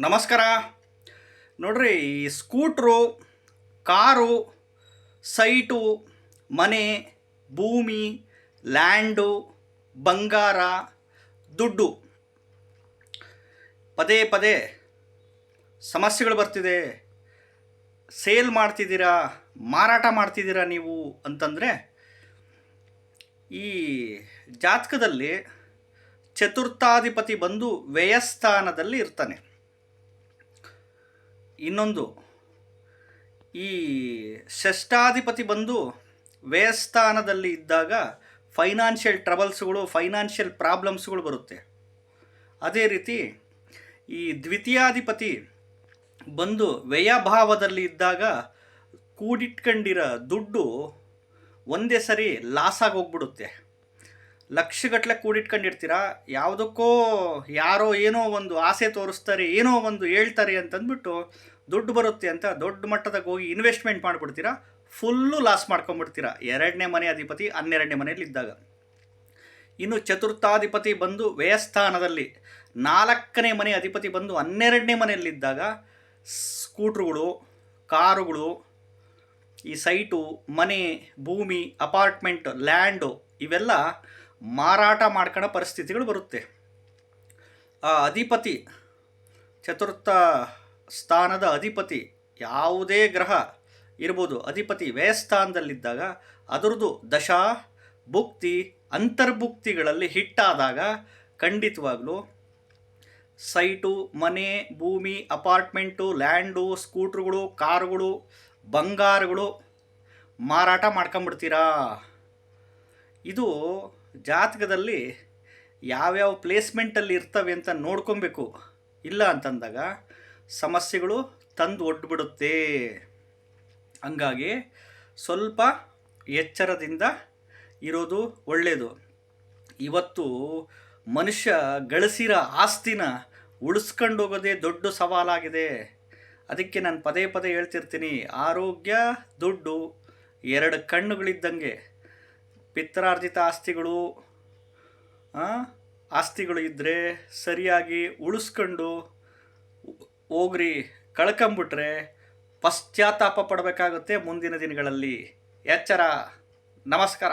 ನಮಸ್ಕಾರ. ನೋಡ್ರಿ, ಈ ಸ್ಕೂಟ್ರು, ಕಾರು, ಸೈಟು, ಮನೆ, ಭೂಮಿ, ಲ್ಯಾಂಡು, ಬಂಗಾರ, ದುಡ್ಡು. ಪದೇ ಪದೇ ಸಮಸ್ಯೆಗಳು ಬರ್ತಿದೆ. ಸೇಲ್ ಮಾಡ್ತಿದ್ದೀರಾ, ಮಾರಾಟ ಮಾಡ್ತಿದ್ದೀರಾ ನೀವು ಅಂತಂದರೆ, ಈ ಜಾತಕದಲ್ಲಿ ಚತುರ್ಥಾಧಿಪತಿ ಬಂದು ವ್ಯಯಸ್ಥಾನದಲ್ಲಿ ಇರ್ತಾನೆ. ಇನ್ನೊಂದು, ಈ ಷಷ್ಠಾಧಿಪತಿ ಬಂದು ವ್ಯಯಸ್ಥಾನದಲ್ಲಿ ಇದ್ದಾಗ ಫೈನಾನ್ಷಿಯಲ್ ಟ್ರಬಲ್ಸ್ಗಳು, ಫೈನಾನ್ಷಿಯಲ್ ಪ್ರಾಬ್ಲಮ್ಸ್ಗಳು ಬರುತ್ತೆ. ಅದೇ ರೀತಿ ಈ ದ್ವಿತೀಯಾಧಿಪತಿ ಬಂದು ವ್ಯಯಭಾವದಲ್ಲಿ ಇದ್ದಾಗ ಕೂಡಿಟ್ಕೊಂಡಿರೋ ದುಡ್ಡು ಒಂದೇ ಸರಿ ಲಾಸ್ ಆಗಿ ಹೋಗ್ಬಿಡುತ್ತೆ ಲಕ್ಷಗಟ್ಟಲೆ ಕೂಡಿಟ್ಕೊಂಡಿರ್ತೀರಾ? ಯಾವುದಕ್ಕೋ ಯಾರೋ ಏನೋ ಒಂದು ಆಸೆ ತೋರಿಸ್ತಾರೆ, ಏನೋ ಒಂದು ಹೇಳ್ತಾರೆ ಅಂತಂದ್ಬಿಟ್ಟು ದುಡ್ಡು ಬರುತ್ತೆ ಅಂತ ದೊಡ್ಡ ಮಟ್ಟದಾಗ ಹೋಗಿ ಇನ್ವೆಸ್ಟ್ಮೆಂಟ್ ಮಾಡಿಬಿಡ್ತೀರಾ? ಫುಲ್ಲು ಲಾಸ್ ಮಾಡ್ಕೊಂಬಿಡ್ತೀರಾ? ಎರಡನೇ ಮನೆ ಅಧಿಪತಿ ಹನ್ನೆರಡನೇ ಮನೆಯಲ್ಲಿ ಇದ್ದಾಗ. ಇನ್ನು ಚತುರ್ಥಾಧಿಪತಿ ಬಂದು ವ್ಯಯಸ್ಥಾನದಲ್ಲಿ ನಾಲ್ಕನೇ ಮನೆ ಅಧಿಪತಿ ಬಂದು ಹನ್ನೆರಡನೇ ಮನೆಯಲ್ಲಿದ್ದಾಗ ಸ್ಕೂಟ್ರುಗಳು, ಕಾರುಗಳು, ಈ ಸೈಟು, ಮನೆ, ಭೂಮಿ, ಅಪಾರ್ಟ್ಮೆಂಟ್, ಲ್ಯಾಂಡು ಇವೆಲ್ಲ ಮಾರಾಟ ಮಾಡ್ಕೊಳ್ಳೋ ಪರಿಸ್ಥಿತಿಗಳು ಬರುತ್ತೆ. ಆ ಅಧಿಪತಿ, ಚತುರ್ಥ ಸ್ಥಾನದ ಅಧಿಪತಿ ಯಾವುದೇ ಗ್ರಹ ಇರ್ಬೋದು. ಅಧಿಪತಿ ವ್ಯಯಸ್ಥಾನದಲ್ಲಿದ್ದಾಗ ಅದರದ್ದು ದಶಾ, ಭುಕ್ತಿ, ಅಂತರ್ಭುಕ್ತಿಗಳಲ್ಲಿ ಹಿಟ್ಟಾದಾಗ ಖಂಡಿತವಾಗ್ಲೂ ಸೈಟು, ಮನೆ, ಭೂಮಿ, ಅಪಾರ್ಟ್ಮೆಂಟು, ಲ್ಯಾಂಡು, ಸ್ಕೂಟ್ರುಗಳು, ಕಾರುಗಳು, ಬಂಗಾರಗಳು ಮಾರಾಟ ಮಾಡ್ಕೊಂಬಿಡ್ತೀರಾ? ಇದು ಜಾತಕದಲ್ಲಿ ಯಾವ್ಯಾವ ಪ್ಲೇಸ್ಮೆಂಟಲ್ಲಿ ಇರ್ತವೆ ಅಂತ ನೋಡ್ಕೊಬೇಕು. ಇಲ್ಲ ಅಂತಂದಾಗ ಸಮಸ್ಯೆಗಳು ತಂದು ಒಡ್ಬಿಡುತ್ತೆ. ಹಂಗಾಗಿ ಸ್ವಲ್ಪ ಎಚ್ಚರದಿಂದ ಇರೋದು ಒಳ್ಳೆಯದು ಇವತ್ತು ಮನುಷ್ಯ ಗಳಿಸಿರೋ ಆಸ್ತಿನ ಉಳಿಸ್ಕೊಂಡು ಹೋಗೋದೇ ದೊಡ್ಡ ಸವಾಲಾಗಿದೆ. ಅದಕ್ಕೆ ನಾನು ಪದೇ ಪದೇ ಹೇಳ್ತಿರ್ತೀನಿ, ಆರೋಗ್ಯ, ದುಡ್ಡು, ಎರಡು ಕಣ್ಣುಗಳಿದ್ದಂಗೆ. ಪಿತ್ರಾರ್ಜಿತ ಆಸ್ತಿಗಳು ಆಸ್ತಿಗಳು ಇದ್ದರೆ ಸರಿಯಾಗಿ ಉಳಿಸ್ಕೊಂಡು ಹೋಗ್ರಿ ಕಳ್ಕೊಂಬಿಟ್ರೆ ಪಶ್ಚಾತ್ತಾಪ ಪಡಬೇಕಾಗುತ್ತೆ ಮುಂದಿನ ದಿನಗಳಲ್ಲಿ. ಎಚ್ಚರ ನಮಸ್ಕಾರ.